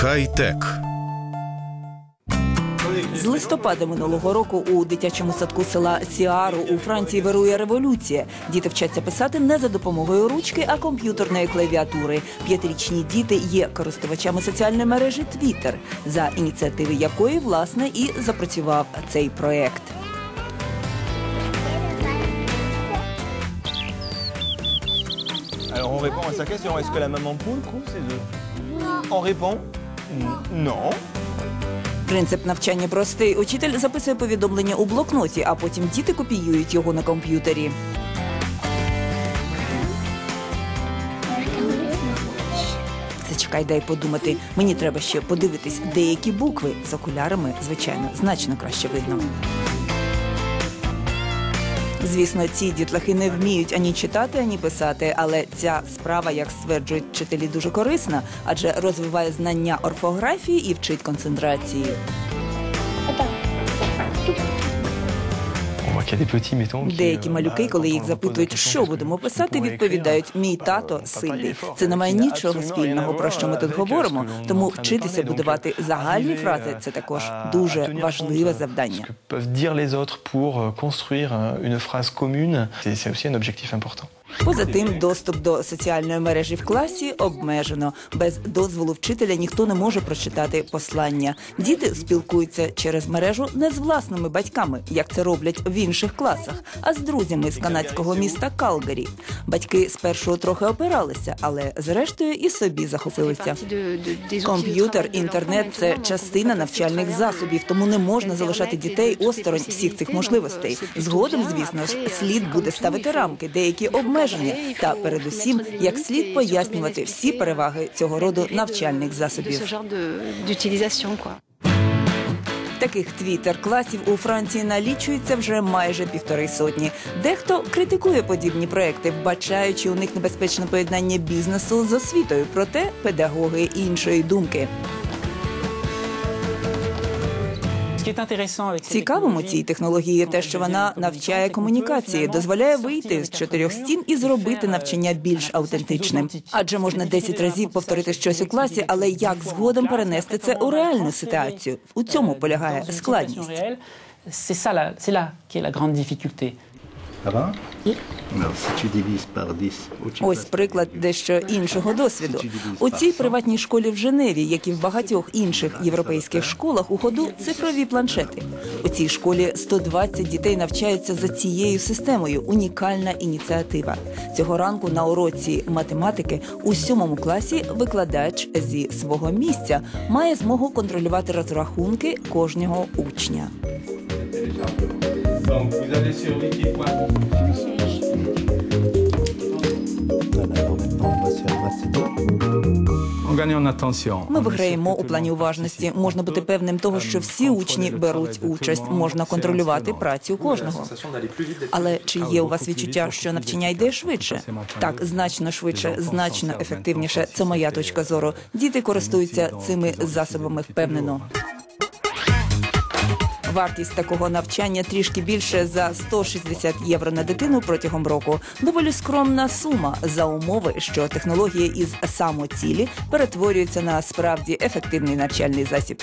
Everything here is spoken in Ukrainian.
Хай-тек. З листопада минулого року у дитячому садку села Сіару у Франції вирує революція. Діти вчаться писати не за допомогою ручки, а комп'ютерної клавіатури. П'ятирічні діти є користувачами соціальної мережі Twitter, за ініціативи якої власне і запрацював цей проект. Alors on répond à sa question, est-ce que la maman poule couve ses œufs On répond N- Принцип навчання простий. Учитель записує повідомлення у блокноті, а потім діти копіюють його на комп'ютері. Зачекай, дай подумати. Мені треба ще подивитись деякі букви з окулярами, звичайно, значно краще видно. Звісно, ці дітлахи не вміють ані читати, ані писати, але ця справа, як стверджують вчителі, дуже корисна, адже розвиває знання орфографії і вчить концентрації. Деякі euh, малюки, коли їх запитують, що будемо писати, відповідають мій тато сильний. Це не має нічого спільного, про що ми тут говоримо. Тому вчитися будувати загальні фрази euh, це також дуже важливе euh, завдання. Peuvent dire les autres pour euh, construire euh, une phrase commune, c'est c'est aussi un objectif important. Поза тим, доступ до соціальної мережі в класі обмежено. Без дозволу вчителя ніхто не може прочитати послання. Діти спілкуються через мережу не з власними батьками, як це роблять в інших класах, а з друзями з канадського міста Калгарі. Батьки спершу трохи опиралися, але зрештою і собі захопилися. Комп'ютер, інтернет це частина навчальних засобів, тому не можна залишати дітей осторонь всіх цих можливостей. Згодом, звісно ж, слід буде ставити рамки, деякі обмеження, та передусім, як слід пояснювати всі переваги цього роду навчальних засобів. Таких твіттер-класів у Франції налічується вже майже півтори сотні. Дехто критикує подібні проекти, вбачаючи у них небезпечне поєднання бізнесу з освітою. Проте педагоги іншої думки. Цікавому цій технології те, що вона навчає комунікації, дозволяє вийти з чотирьох стін і зробити навчання більш автентичним. Адже можна 10 разів повторити щось у класі, але як згодом перенести це у реальну ситуацію? У цьому полягає складність. C'est ça, c'est là qui est la grande difficulté. Ça va Alors, si tu divises par 10, ou tu Ось приклад дещо іншого досвіду. У цій приватній школі в Женеві, як і в багатьох інших європейських школах, у ходу цифрові планшети. У цій школі 120 дітей навчаються за цією системою. Унікальна ініціатива. Цього ранку на уроці математики у сьомому класі викладач зі свого місця має змогу контролювати розрахунки кожного учня. Ми виграємо у плані уважності. Можна бути певним того, що всі учні беруть участь, можна контролювати працю кожного. Але чи є у вас відчуття, що навчання йде швидше? Так, значно швидше, значно ефективніше. Це моя точка зору. Діти користуються цими засобами впевнено. Вартість такого навчання трішки більше за 160 євро на дитину протягом року. Доволі скромна сума за умови, що технології із самоцілі перетворюються на справді ефективний навчальний засіб.